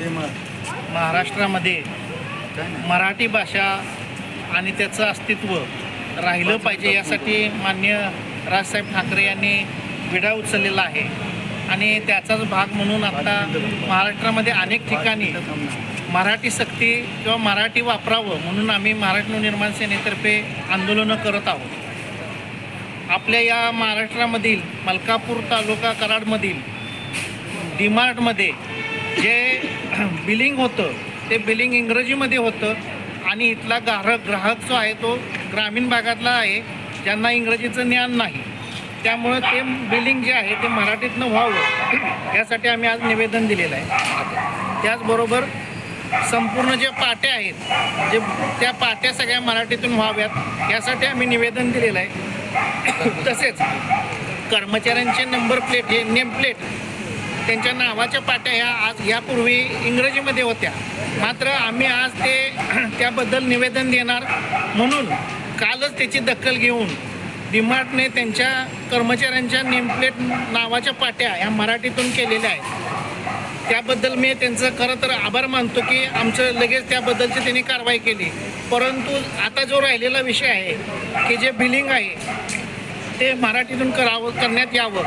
महाराष्ट्रामध्ये मराठी भाषा आणि त्याचं अस्तित्व राहिलं पाहिजे यासाठी मान्य राजसाहेब ठाकरे यांनी विडा उचललेला आहे. आणि त्याचाच भाग म्हणून आता महाराष्ट्रामध्ये अनेक ठिकाणी मराठी सक्ती किंवा मराठी वापरावं म्हणून आम्ही मराठी नवनिर्माण सेनेतर्फे आंदोलनं करत आहोत. आपल्या या महाराष्ट्रामधील मलकापूर तालुका कराडमधील डीमार्टमध्ये जे बिलिंग होतं ते बिलिंग इंग्रजीमध्ये होतं. आणि इथला ग्राहक ग्राहक जो आहे तो ग्रामीण भागातला आहे ज्यांना इंग्रजीचं ज्ञान नाही. त्यामुळं ते बिलिंग जे आहे ते मराठीतनं व्हावं. यासाठी आम्ही आज निवेदन दिलेलं आहे. त्याचबरोबर संपूर्ण जे पाट्या आहेत जे त्या पाट्या सगळ्या मराठीतून व्हाव्यात यासाठी आम्ही निवेदन दिलेलं आहे. तसेच कर्मचाऱ्यांचे नंबर प्लेट हे नेम प्लेट त्यांच्या नावाच्या पाट्या ह्या आज यापूर्वी इंग्रजीमध्ये होत्या. मात्र आम्ही आज ते त्याबद्दल निवेदन देणार म्हणून कालच त्याची दखल घेऊन डिमार्टने त्यांच्या कर्मचाऱ्यांच्या नेमप्लेट नावाच्या पाट्या ह्या मराठीतून केलेल्या आहेत. त्याबद्दल मी त्यांचं खरं तर आभार मानतो की आमचं लगेच त्याबद्दलची त्यांनी कारवाई केली. परंतु आता जो राहिलेला विषय आहे की जे बिलिंग आहे ते मराठीतून करावं करण्यात यावं.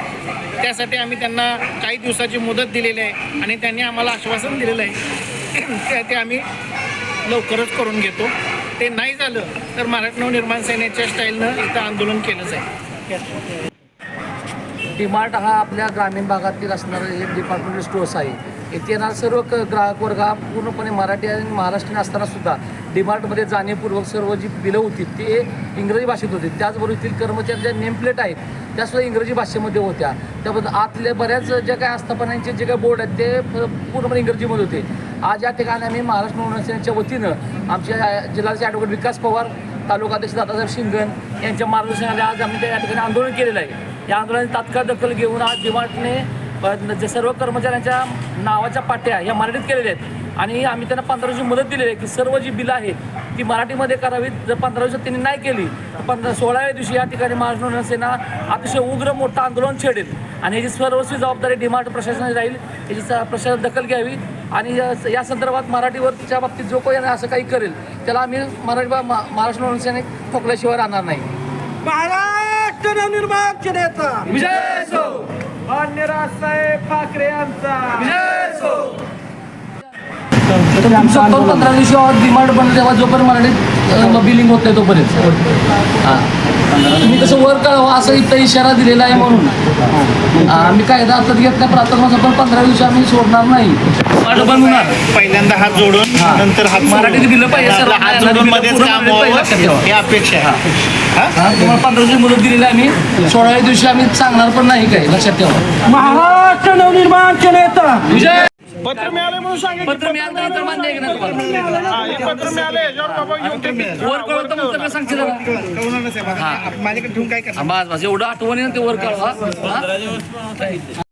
त्यासाठी आम्ही त्यांना काही दिवसाची मुदत दिलेली आहे आणि त्यांनी आम्हाला आश्वासन दिलेलं आहे. ते- ते आम्ही लवकरच करून घेतो. ते नाही झालं तर मराठी नवनिर्माण सेनेच्या स्टाईलनं इथं आंदोलन केलं जाईल. डीमार्ट हा आपल्या ग्रामीण भागातील असणारं एक डिपार्टमेंटल स्टोअर्स आहे. येथे येणारा सर्व क ग्राहक वर्ग हा पूर्णपणे मराठी आणि महाराष्ट्रीयन असतानासुद्धा डीमार्टमध्ये जाणीवपूर्वक सर्व जी बिलं होती ते इंग्रजी भाषेत होती. त्याचबरोबर येथील कर्मचारी ज्या नेमप्लेट आहेत त्यासुद्धा इंग्रजी भाषेमध्ये होत्या. त्याबद्दल आतल्या बऱ्याच ज्या काही आस्थापनांचे जे काही बोर्ड आहेत ते पूर्णपणे इंग्रजीमध्ये होते. आज या ठिकाणी आम्ही महाराष्ट्र नवनिर्माण वतीनं आमच्या जिल्ह्याचे ॲडव्होकेट विकास पवार तालुका अध्यक्ष दादासाहेब शिंगण यांच्या मार्गदर्शनाला आज आम्ही त्या ठिकाणी आंदोलन केलेलं आहे. या आंदोलनाची तात्काळ दखल घेऊन आज डिमार्टने जे सर्व कर्मचाऱ्यांच्या नावाच्या पाट्या या मराठीत केलेल्या आहेत. आणि आम्ही त्यांना पंधरा दिवशी मदत दिलेली आहे की सर्व जी बिलं आहेत ती मराठीमध्ये करावीत. जर पंधरा दिवसात त्यांनी नाही केली तर पंधरा सोळाव्या दिवशी या ठिकाणी महाराष्ट्र नवनिर्माण सेना अतिशय उग्र मोठं आंदोलन छेडेल. आणि याची सर्वस्वी जबाबदारी डिमार्ट प्रशासनाची राहील. याची प्रशासन दखल घ्यावी. आणि या- संदर्भात मराठीवरच्या बाबतीत जो कोणी असं काही करेल त्याला आम्ही मराठी महाराष्ट्र नवनिर्माण सेने ठोकल्याशिवाय राहणार नाही. महाराष्ट्र नवनिर्माण विजय सो! मान्य राजसाहेब ठाकरे यांचा. पंधरा दिवशी डिमांड बनलं तेव्हा जोपर्यंत मराठीत बिलिंग होत नाही तोपर्यंत. हा. तुम्ही कसं वर कळवा असं इथं इशारा दिलेला आहे म्हणून. हा, आम्ही कायदा हातात घेत नाही प्राथमिक पण पंधरा दिवशी आम्ही सोडणार नाही. पहिल्यांदा हात जोडून. नंतर हात मराठीत. दिलं पाहिजे ही अपेक्षा हा? हा, तुम्हाला पंधरा दिवशी मुदत दिलेली आहे आम्ही. सोळाव्या दिवशी आम्ही सांगणार पण नाही काही लक्षात ठेवा. महाराष्ट्र नवनिर्माण सेनेचा विजय! पत्र मिळाले म्हणून सांगितलं पत्र मिळालं नाही तर मान्य आहे का नाही तुम्हाला? हा, हे पत्र मिळाले याच्यावर बाबा योग्य ते- वर कळवतं मग सगळं सांगशील. माझ्याकडे ठेवून काय करणार? हा, बस बस. एवढं आठवणी ते वर कळवा हा?